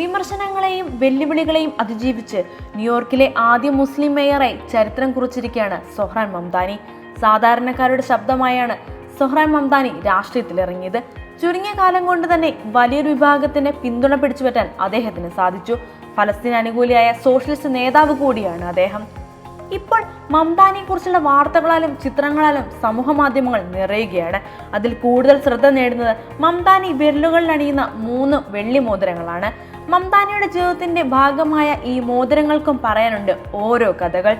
വിമർശനങ്ങളെയും വെല്ലുവിളികളെയും അതിജീവിച്ച് ന്യൂയോർക്കിലെ ആദ്യ മുസ്ലിം മേയറായി ചരിത്രം കുറിച്ചിരിക്കുകയാണ് സൊഹ്റാൻ മംദാനി. സാധാരണക്കാരുടെ ശബ്ദമായാണ് സൊഹ്റാൻ മംദാനി രാഷ്ട്രീയത്തിലിറങ്ങിയത്. ചുരുങ്ങിയ കാലം കൊണ്ട് തന്നെ വലിയൊരു വിഭാഗത്തിന്റെ പിന്തുണ പിടിച്ചുപറ്റാൻ അദ്ദേഹത്തിന് സാധിച്ചു. ഫലസ്തീൻ അനുകൂലിയായ സോഷ്യലിസ്റ്റ് നേതാവ് കൂടിയാണ് അദ്ദേഹം. ഇപ്പോൾ മംദാനിയെ കുറിച്ചുള്ള വാർത്തകളാലും ചിത്രങ്ങളാലും സമൂഹ മാധ്യമങ്ങൾ നിറയുകയാണ്. അതിൽ കൂടുതൽ ശ്രദ്ധ നേടുന്നത് മംദാനി വിരലുകളിൽ അണിയുന്ന മൂന്ന് വെള്ളി മോതിരങ്ങളാണ്. മംദാനിയുടെ ജീവിതത്തിന്റെ ഭാഗമായ ഈ മോതിരങ്ങൾക്കും പറയാനുണ്ട് ഓരോ കഥകൾ.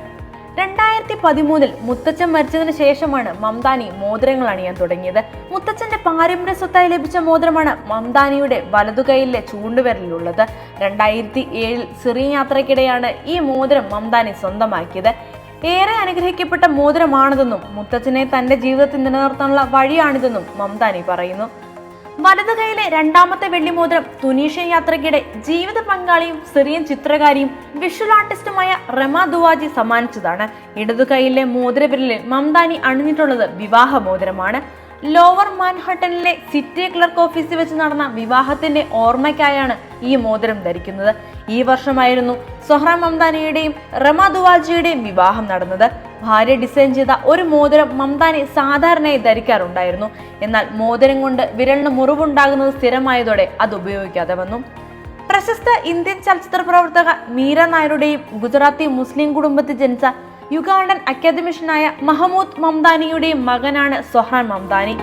രണ്ടായിരത്തി പതിമൂന്നിൽ മുത്തച്ഛൻ മരിച്ചതിന് ശേഷമാണ് മംതാനി മോതിരങ്ങൾ അണിയാൻ തുടങ്ങിയത്. മുത്തച്ഛന്റെ പാരമ്പര്യ സ്വത്തായി ലഭിച്ച മോതിരമാണ് മംതാനിയുടെ വലതുകൈയിലെ ചൂണ്ടുവിരലിലുള്ളത്. രണ്ടായിരത്തി ഏഴിൽ സിറിയ യാത്രയ്ക്കിടെയാണ് ഈ മോതിരം മംതാനി സ്വന്തമാക്കിയത്. ഏറെ അനുഗ്രഹിക്കപ്പെട്ട മോതിരമാണിതെന്നും മുത്തച്ഛനെ തന്റെ ജീവിതത്തിൽ നിലനിർത്താനുള്ള വഴിയാണിതെന്നും മംതാനി പറയുന്നു. വലതു കൈയിലെ രണ്ടാമത്തെ വെള്ളിമോതിരം തുനീഷ്യൻ യാത്രയ്ക്കിടെ ജീവിത പങ്കാളിയും സിറിയൻ ചിത്രകാരിയും വിഷ്വൽ ആർട്ടിസ്റ്റുമായ റമ ദുവാജി സമ്മാനിച്ചതാണ്. ഇടതു കൈയിലെ മോതിരവിരലിൽ മംദാനി അണിഞ്ഞിട്ടുള്ളത് വിവാഹ മോതിരമാണ്. ലോവർ മാൻഹട്ടനിലെ സിറ്റി ക്ലർക്ക് ഓഫീസിൽ വെച്ച് നടന്ന വിവാഹത്തിന്റെ ഓർമ്മയ്ക്കായാണ് ഈ മോതിരം ധരിക്കുന്നത്. ഈ വർഷമായിരുന്നു സൊഹ്റാൻ മംദാനിയുടെയും റമ ദുവാജിയുടെയും വിവാഹം നടന്നത്. ഭാര്യ ഡിസൈൻ ചെയ്ത ഒരു മോതിരം മംദാനി സാധാരണയായി ധരിക്കാറുണ്ടായിരുന്നു. എന്നാൽ മോതിരം കൊണ്ട് വിരലിന് മുറിവുണ്ടാകുന്നത് സ്ഥിരമായതോടെ അത് ഉപയോഗിക്കാതെ വന്നു. പ്രശസ്ത ഇന്ത്യൻ ചലച്ചിത്ര പ്രവർത്തക മീര നായരുടെയും ഗുജറാത്തി മുസ്ലിം കുടുംബത്തിൽ ജനിച്ച യുഗാണ്ടൻ അക്കാദമിഷ്യനായ മഹമ്മൂദ് മംദാനിയുടെയും മകനാണ് സൊഹാൻ മംദാനി.